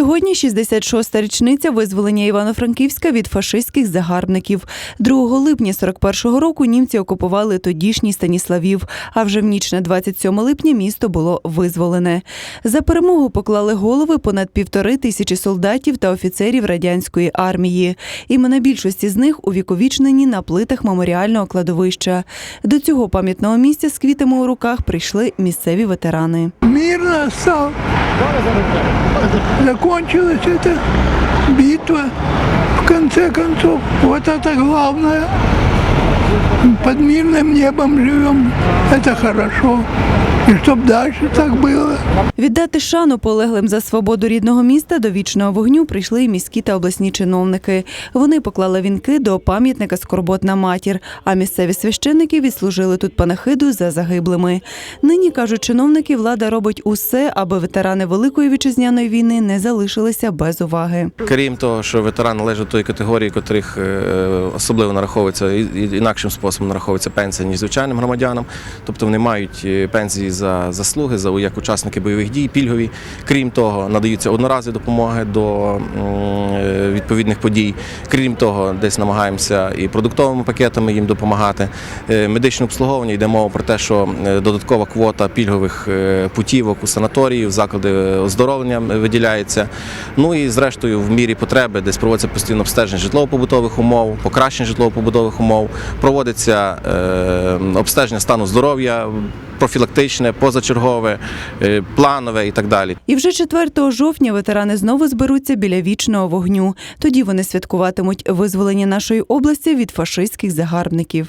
Сьогодні 66-та річниця визволення Івано-Франківська від фашистських загарбників. 2 липня 41-го року німці окупували тодішній Станіславів, а вже в ніч на 27 липня місто було визволене. За перемогу поклали голови понад півтори тисячі солдатів та офіцерів радянської армії. Імена більшості з них увіковічнені на плитах меморіального кладовища. До цього пам'ятного місця з квітами у руках прийшли місцеві ветерани. мирно стал. Закончилась эта битва. В конце концов, вот это главное. Под мирным небом живем. Это хорошо. И чтоб дальше так было. Віддати шану полеглим за свободу рідного міста до вічного вогню прийшли й міські та обласні чиновники. Вони поклали вінки до пам'ятника Скорботна матір, а місцеві священники відслужили тут панахиду за загиблими. Нині кажуть чиновники, влада робить усе, аби ветерани Великої вітчизняної війни не залишилися без уваги. Крім того, що ветерани належать до тої категорії, котрих е, особливо нараховується і- і- інакшим способом нараховується пенсія, ніж звичайним громадянам. Тобто вони мають е, за заслуги, за як учасники бойових дій, пільгові. Крім того, надаються одноразові допомоги до відповідних подій. Крім того, десь намагаємося і продуктовими пакетами їм допомагати. Е, Медичне обслуговування йде мова про те, що е, додаткова квота пільгових е, путівок у санаторії, в заклади оздоровлення виділяється. Ну і зрештою, в мірі потреби, десь проводиться постійно обстеження житлово-побутових умов, покращення житлово-побутових умов, проводиться обстеження стану здоров'я, профілактичне, позачергове, е, планове і так далі. І вже 4 жовтня ветерани знову зберуться біля вічного вогню. Тоді вони святкуватимуть визволення нашої області від фашистських загарбників.